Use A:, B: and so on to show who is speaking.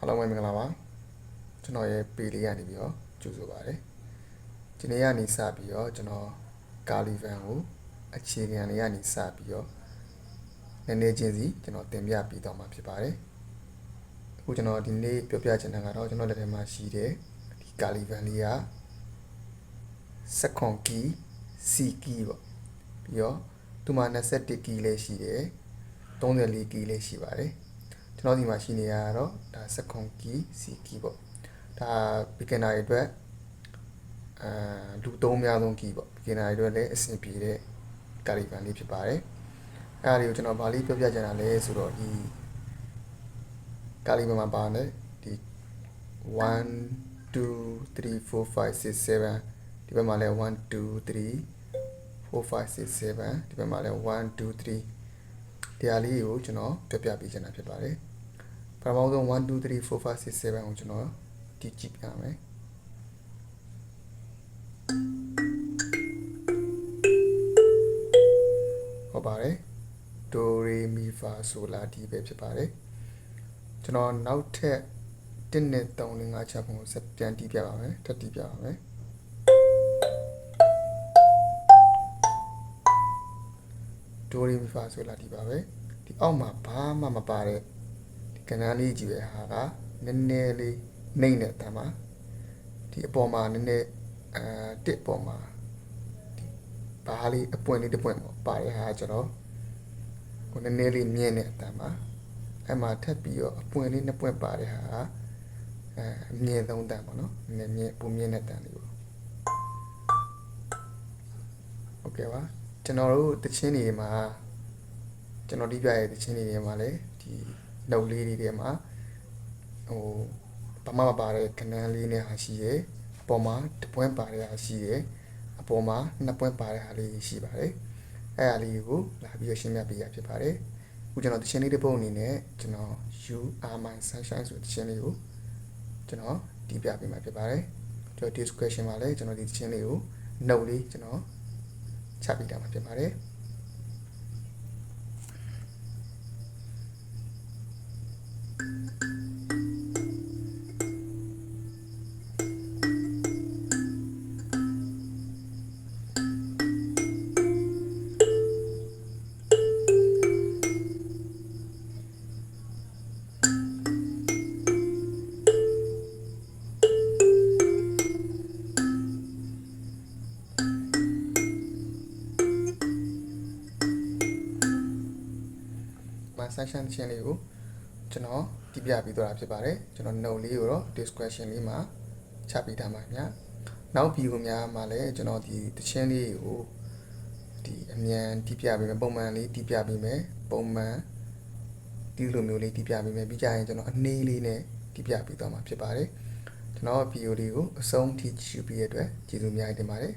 A: အားလုံးပဲမင်္ဂလာပါကျွန်တော်ရဲ့ပေလေးကနေပြီးတော့ကြိုဆိုပါရစေဒီနေ့ကနေစပြီးတော့ကျွန်တော်ကာလီဗန်ကိုအခြေခံလေးကနေစပြီးတော့နည်းနည်းချင်းစီကျွန်တော်တင်ပြပြီးတော့မှာဖြစ်ပါတယ်အခုကျွန်တော်ဒီနေ့ပြောပြချင်တာကတော့ကျွန်တော်လက်ထဲမှာရှိတဲ့ဒီကာလီဗန်လေးကစက်ခွန်ကီစီကီပေါ့ပြီးတော့သူမှာ21ကီလည်းရှိတယ်34ကီလည်းရှိပါတယ် ကျွန်တော်ဒီမှာရှိနေရတော့ဒါစကွန်ကီစီကီပေါ့ဒါ beginner တွေအတွက်အာလူသုံးများဆုံးကီပေါ့ beginner တွေအတွက်လည်းအဆင်ပြေတဲ့ကာလီဗန်လေးဖြစ်ပါတယ်အဲ့ဒါလေးကိုကျွန်တော်ဗာလေးပြောပြချင်တာလဲဆိုတော့ဒီကာလီဗန်မှာပါနေဒီ1 2 3 4 5 6 7ဒီဘက်မှာလည်း1 2 3 4 5 6 7ဒီဘက်မှာလည်း1 2 3တရားလေးကိုကျွန်တော်ပြပြပေးချင်တာဖြစ်ပါတယ် ပထမဆုံး1 2 3 4 5 6 7ကိုကျွန်တော်ဒီကြည့်ပြမယ်ဟုတ်ပါတယ်ဒိုရေမီဖာဆိုလာဒီပဲဖြစ်ပါတယ်ကျွန်တော်နောက်ထပ်1နဲ့3နဲ့5ချက်ပုံကိုဆက်ပြန်တီးပြပါမယ်ထပ်တီးပြပါမယ်ဒိုရေမီဖာဆိုလာဒီပါပဲဒီအောက်မှာဘာမှမပါတဲ့ဒီ ကဏ္ဍလေးကြည့်ရတာကနည်းနည်းလေးနှိမ့်တဲ့တမ်းပါဒီအပေါ်မှာနည်းနည်းအာတစ်ပေါ်မှာဒီဘားလေးအပွင့်လေးတစ်ပွင့်ပေါ့ပါရဟာကျွန်တော်ကိုနည်းနည်းလေးမြင်တဲ့အတမ်းပါအဲ့မှာထပ်ပြီးတော့အပွင့်လေးနှစ်ပွင့်ပါတဲ့ဟာအဲအမြင့်ဆုံးတန်ပေါ့နော်နည်းနည်းပုံမြင့်တဲ့တန်လေးပေါ့ဟုတ်ကဲ့ပါကျွန်တော်တို့တခြင်းတွေမှာကျွန်တော်ဒီပြရဲ့တခြင်းတွေမှာလည်းဒီ နှုတ်လေးတွေထဲမှာဟိုဘာမှမပါတဲ့ခဏန်းလေးနဲ့ဟာရှိတယ်အပေါ်မှာတစ်ပွင့်ပါတဲ့ဟာရှိတယ်အပေါ်မှာနှစ်ပွင့်ပါတဲ့ဟာလေးရှိပါတယ်အဲ့ဟာလေးကိုလာပြီးတော့ရှင်းပြပေးရဖြစ်ပါတယ်အခုကျွန်တော်တချင်းလေးတစ်ပုတ်အနေနဲ့ကျွန်တော် you are my sunshine ဆိုတဲ့တချင်းလေးကိုကျွန်တော်တီးပြပေးမှာဖြစ်ပါတယ်ကျွန်တော် description မှာလည်းကျွန်တော်ဒီတချင်းလေးကိုနှုတ်လေးကျွန်တော်ချပေးတာမှာဖြစ်ပါတယ် မှာ section ချင်းလေးကိုကျွန်တော်တိပြပြီးတော့တာဖြစ်ပါတယ်ကျွန်တော် note လေးကိုတော့ description လေးမှာချပေးထားပါခင်ဗျာနောက် view များမှာလည်းကျွန်တော်ဒီတချင်းလေးကိုဒီအမြန်တိပြပေးမယ်ပုံမှန်လေးတိပြပေးမယ်ပုံမှန်ဒီလိုမျိုးလေးတိပြပေးမယ်ပြီးကြရင်ကျွန်တော်အနေလေးနဲ့တိပြပေးသွားမှာဖြစ်ပါတယ်ကျွန်တော် video လေးကိုအဆုံးထိကြည့်ပြီးရတဲ့အတွက်ကျေးဇူးအများကြီးတင်ပါတယ်